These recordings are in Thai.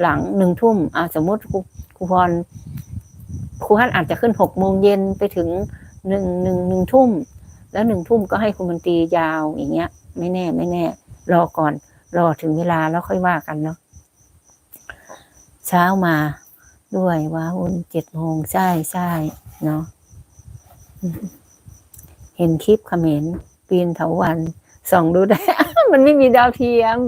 หลังหนึ่งทุ่มอ่าสมมติครูครูพรครูฮัทอาจจะขึ้นหกโมงเย็นไปถึงหนึ่งหนึ่งหนึ่งทุ่ม แล้วหนึ่งทุ่มก็ให้คุณมนตรียาวอย่างเงี้ย ไม่แน่ไม่แน่ รอก่อน รอถึงเวลาแล้วค่อยว่ากันเนาะเช้ามาด้วยว้าวุ่นเจ็ดโมงใช่ใช่เนาะเห็นคลิปเขมรปีนเถาวันส่องดูได้ มันไม่มีดาวเทียม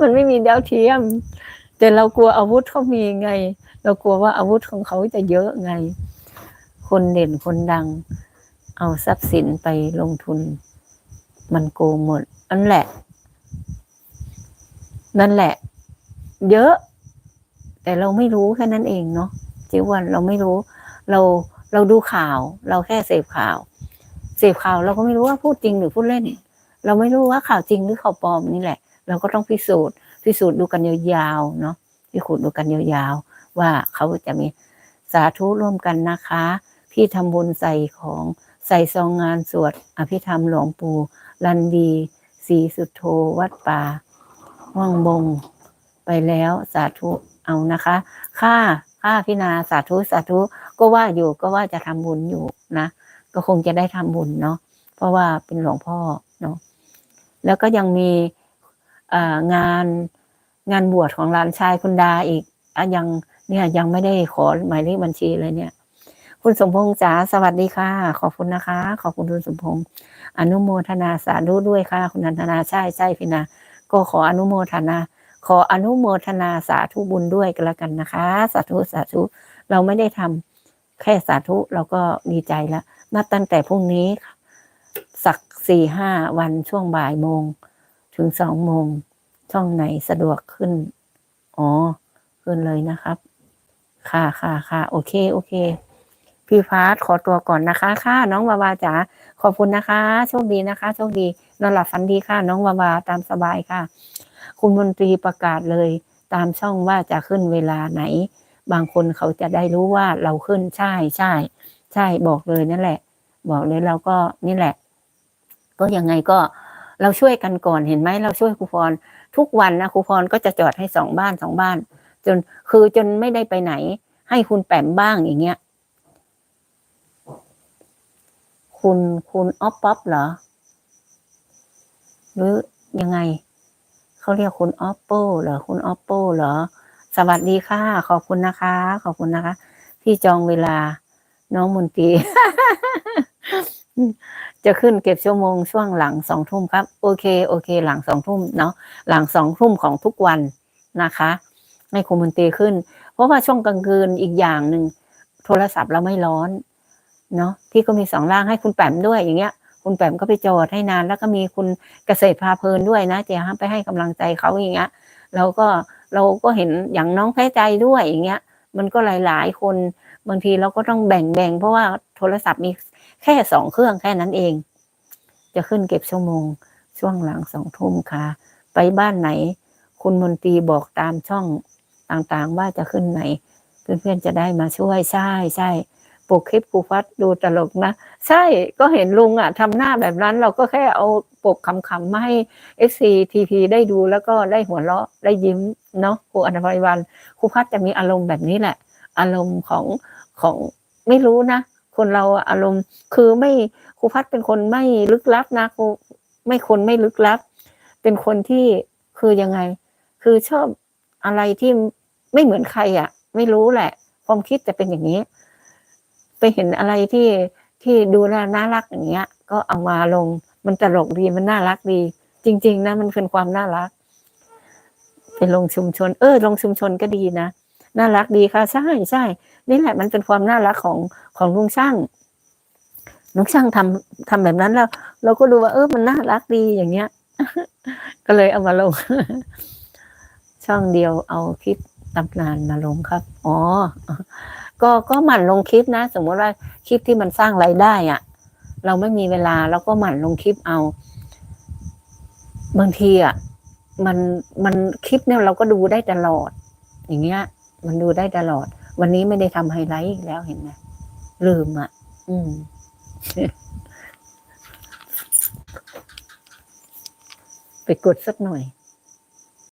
มันไม่มีดาวเทียม แต่เรากลัวอาวุธเขามีไง เรากลัวว่าอาวุธของเขาจะเยอะไง คนเด่นคนดัง เอาทรัพย์สินไปลงทุน มันโกงหมดนั่นแหละ นั่นแหละ เยอะ แต่เราไม่รู้แค่นั้นเองเนาะจิวันเราไม่รู้ เราเราดูข่าว เราแค่เสพข่าว เสพข่าวเราก็ไม่รู้ว่าพูดจริงหรือพูดเล่น เราไม่รู้ว่าข่าวจริงหรือข่าวปลอมนี่แหละ เราก็ต้องพิสูจน์ พิสูจน์ดูกันยาวๆเนาะพิสูจน์ดูกันยาวๆ ว่าเขาจะมีสาธุร่วมกันนะคะ พี่ทำบุญใส่ของใส่ซองงานสวดอภิธรรมหลวงปู่ลันดีศรีสุโธวัดป่าว่างบง ไปแล้วสาธุเอานะคะค่าค่าพินาสาธุสาธุก็ว่าอยู่ก็ว่าจะทำบุญอยู่นะ ก็คงจะได้ทำบุญเนาะเพราะว่าเป็นหลวงพ่อเนาะแล้วก็ยังมี งานงานบวชของหลานชายคุณดาอีกอะยังเนี่ยยังไม่ได้ขอหมายเลขบัญชีเลยเนี่ย คุณสมพงษ์จ๋าสวัสดีค่ะ ขอบคุณนะคะ ขอบคุณคุณสมพงษ์อนุโมทนาสาธุด้วยค่ะ คุณนันทนาใช่ใช่พี่นาก็ขออนุโมทนา ขออนุโมทนาสาธุบุญด้วยกันละกันนะคะ สาธุสาธุเราไม่ได้ทำแค่สาธุเราก็ดีใจแล้วนับตั้งแต่พรุ่งนี้ สักสี่ห้าวันช่วงบ่ายโมง ถึงสองโมง ช่องไหนสะดวกขึ้น อ๋อ ขึ้นเลยนะครับ ค่ะค่ะค่ะโอเค โอเค พี่พาร์ทขอตัวก่อนนะคะ ค่ะ น้องวาวาจ๋า ขอบคุณนะคะ โชคดีนะคะ โชคดี นอนหลับฝันดีค่ะ น้องวาวาตามสบายค่ะ คุณมนตรีประกาศเลย ตามช่องว่าจะขึ้นเวลาไหน บางคนเขาจะได้รู้ว่าเราขึ้น ใช่ใช่ ใช่ บอกเลยนั่นแหละ บอกเลยเราก็นี่แหละ ก็ยังไงก็ เราช่วยกันก่อนเห็นไหมเราช่วยครูพรทุกวันนะครูพรก็จะจอดให้สองบ้านสองบ้าน จนคือจนไม่ได้ไปไหน ให้คุณแปมบ้างอย่างเงี้ย คุณคุณออฟป๊อปเหรอ หรือยังไงเขาเรียกคุณออปโป้เหรอคุณออปโป้เหรอ สวัสดีค่ะ ขอบคุณนะคะ ขอบคุณนะคะ ที่จองเวลาน้องมนตรี จะขึ้นเก็บชั่วโมงช่วงหลังสองทุ่มครับ โอเคโอเค หลังสองทุ่มเนาะหลังสองทุ่มของทุกวันนะคะให้คุณมนตรีขึ้น เพราะว่าช่วงกลางคืนอีกอย่างหนึ่งโทรศัพท์เราไม่ร้อนเนาะที่ก็มีสองร่างให้คุณแปมด้วยอย่างเงี้ย คุณแปมก็ไปจอดให้นาน แล้วก็มีคุณเกษตรพาเพลินด้วยนะเจะไปให้กำลังใจเขาอย่างเงี้ยเราก็เราก็เห็นอย่างน้องแพ้ใจด้วยอย่างเงี้ย มันก็หลาย ๆ คนบางทีเราก็ต้องแบ่งแบ่งเพราะว่าโทรศัพท์มี แค่สองเครื่องแค่นั้นเอง จะขึ้นเก็บชั่วโมง ช่วงหลังสองทุ่มค่ะ ไปบ้านไหน คุณมนตรีบอกตามช่องต่างๆ ว่าจะขึ้นไหน เพื่อนๆจะได้มาช่วยใช่ใช่ปกคลิปครูฟัดดูตลกนะ ใช่ก็เห็นลุงอะทำหน้าแบบนั้น เราก็แค่เอาปกคำๆมาให้ FCTP ได้ดูแล้วก็ได้หัวเราะได้ยิ้มเนาะครูอนันตภัยวันครูพัดจะมีอารมณ์แบบนี้แหละ อารมณ์ของของไม่รู้นะ คนเราอารมณ์คือไม่ครูพัดเป็นคนไม่ลึกลับนะครูไม่คนไม่ลึกลับ เป็นคนที่คือยังไง คือชอบอะไรที่ไม่เหมือนใครอะไม่รู้แหละ ความคิดจะเป็นอย่างนี้ ไปเห็นอะไรที่ที่ดูน่าน่ารักอย่างเงี้ย ก็เอามาลงมันตลกดีมันน่ารักดี จริง ๆ นะมันเป็นความน่ารัก ไปลงชุมชน เออลงชุมชนก็ดีนะ น่ารักดีค่ะใช่ใช่นี่แหละมันเป็นความน่ารักของของลุงช่างลุงช่างทำทำแบบนั้นแล้ว เราก็ดูว่า เออมันน่ารักดีอย่างเงี้ย ก็เลยเอามาลง ช่องเดียวเอาคลิปตำนานมาลงครับ อ๋อ ก็ก็หมั่นลงคลิปนะ สมมติว่าคลิปที่มันสร้างรายได้อะเราไม่มีเวลาเราก็หมั่นลงคลิปเอา บางทีอะ มันมันคลิปเนี่ยเราก็ดูได้ตลอด อย่างเงี้ย มันดูได้ตลอด วันนี้ไม่ได้ทำไฮไลท์อีกแล้วเห็นไหมลืมอะ อืม ไปกดสักหน่อย